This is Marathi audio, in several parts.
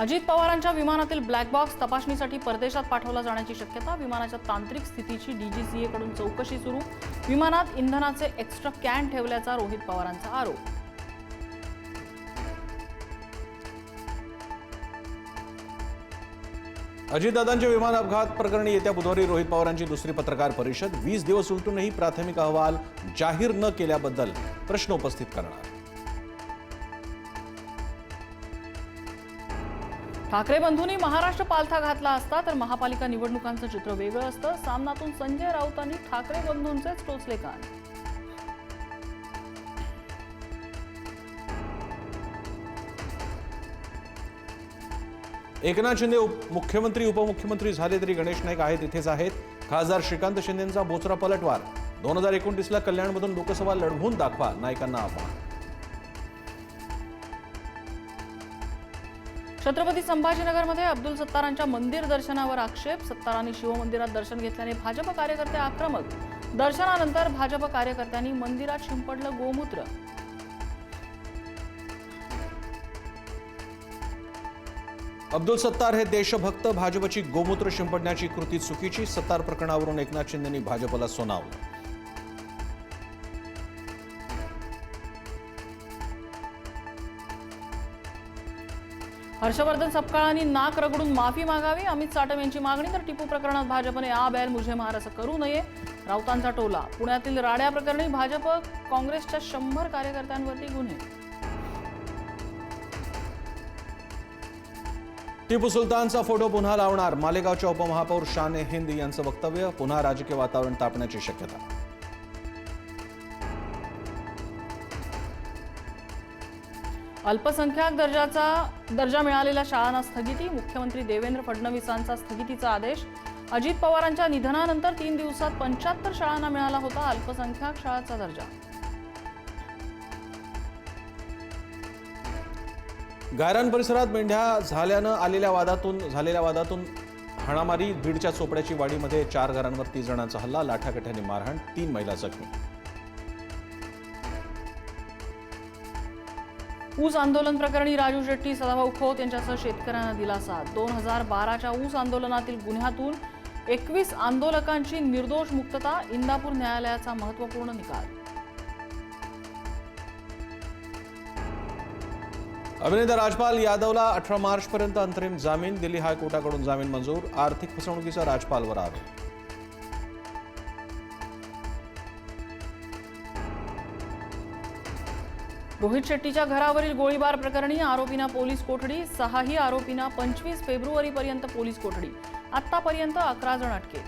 अजित पवारांच्या विमानातील ब्लॅक बॉक्स तपासणीसाठी परदेशात पाठवला जाण्याची शक्यता विमानाच्या तांत्रिक स्थितीची डीजीसीएकडून चौकशी सुरू विमानात इंधनाचे एक्स्ट्रा कॅन ठेवल्याचा रोहित पवारांचा आरोप. अजितदादांच्या विमान अपघात प्रकरणी येत्या बुधवारी रोहित पवारांची दुसरी पत्रकार परिषद. वीस दिवस उलटूनही प्राथमिक अहवाल जाहीर न केल्याबद्दल प्रश्न उपस्थित करणार. ठाकरे बंधूंनी महाराष्ट्र पालथा घातला असता तर महापालिका निवडणुकांचं चित्र वेगळं असतं. सामनातून संजय राऊतांनी ठाकरे बंधूंचेच टोचले कान. एकनाथ शिंदे उप- मुख्यमंत्री उपमुख्यमंत्री झाले तरी गणेश नाईक आहेत इथेच आहेत. खासदार श्रीकांत शिंदेंचा बोचरा पलटवार. दोन हजार एकोणतीसला कल्याणमधून लोकसभा लढवून दाखवा नायकांना आव्हान. छत्रपती संभाजीनगरमध्ये अब्दुल सत्तारांच्या मंदिर दर्शनावर आक्षेप. सत्तारांनी शिवमंदिरात दर्शन घेतल्याने भाजप कार्यकर्ते आक्रमक. दर्शनानंतर भाजप कार्यकर्त्यांनी मंदिरात शिंपडलं गोमूत्र. अब्दुल सत्तार हे देशभक्त. भाजपची गोमूत्र शिंपडण्याची कृती चुकीची. सत्तार प्रकरणावरून एकनाथ शिंदेंनी भाजपला सोनावलं. हर्षवर्धन सपकाळांनी नाक रगडून माफी मागावी. अमित साटम यांची मागणी तर टिपू प्रकरणात भाजपने आ बैल मुझे मार असं करू नये. राऊतांचा टोला. पुण्यातील राड्या प्रकरणी भाजप काँग्रेसच्या शंभर कार्यकर्त्यांवरती गुन्हे. टिपू सुलतानचा फोटो पुन्हा लावणार. मालेगावच्या उपमहापौर शाने हिंद यांचं वक्तव्य. पुन्हा राजकीय वातावरण तापण्याची शक्यता. अल्पसंख्याक दर्जाचा दर्जा मिळालेल्या शाळांना स्थगिती. मुख्यमंत्री देवेंद्र फडणवीसांचा स्थगितीचा आदेश. अजित पवारांच्या निधनानंतर तीन दिवसात पंच्याहत्तर शाळांना मिळाला होता अल्पसंख्याक शाळाचा दर्जा. गायरान परिसरात मेंढ्या झाल्यानं आलेल्या वादातून झालेल्या वादातून हाणामारी बीडच्या चोपड्याची वाडीमध्ये चार घरांवर तीस जणांचा हल्ला लाठाकठ्याने मारहाण तीन महिला जखमी. ऊस आंदोलन प्रकरणी राजू शेट्टी सदाभाऊ खोत यांच्यासह शेतकऱ्यांना दिलासा. दोन हजार बाराच्या ऊस आंदोलनातील गुन्ह्यातून एकवीस आंदोलकांची निर्दोष मुक्तता इंदापूर न्यायालयाचा महत्त्वपूर्ण निकाल. अभिनेता राजपाल यादवला अठरा मार्चपर्यंत अंतरिम जामीन दिल्ली हायकोर्टाकडून जामीन मंजूर. आर्थिक फसवणुकीचा राजपालवर आरोप रोहित शेट्टीच्या घरावरील गोळीबार प्रकरणी आरोपींना पोलीस कोठडी सहाही आरोपींना पंचवीस फेब्रुवारीपर्यंत पोलीस कोठडी. आतापर्यंत अकरा जण अटकेत.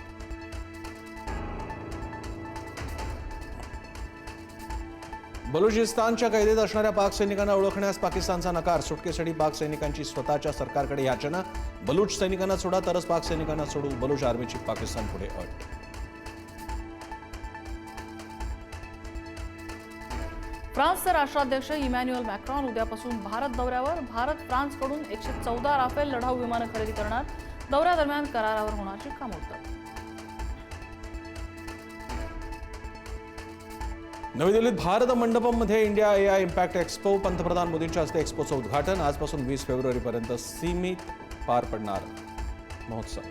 बलुचिस्तानच्या कैदेत असणाऱ्या पाक सैनिकांना ओळखण्यास पाकिस्तानचा नकार. सुटकेसाठी पाक सैनिकांची स्वतःच्या सरकारकडे याचना. बलूच सैनिकांना सोडा तरच पाक सैनिकांना सोडू. बलुच आर्मीची पाकिस्तान पुढे अट. फ्रान्सचे राष्ट्राध्यक्ष इमॅन्युअल मॅक्रॉन उद्यापासून भारत दौऱ्यावर भारत फ्रान्सकडून एकशे चौदा राफेल लढाऊ विमानं खरेदी करणार. दौऱ्यादरम्यान करारावर होणार शिक्कामोर्तब नवी दिल्लीत Bharat मंडपममध्ये India A I impact expo पंतप्रधान मोदींच्या हस्ते एक्स्पोचं उद्घाटन. आजपासून वीस फेब्रुवारीपर्यंत सीमित पार पडणार महोत्सव.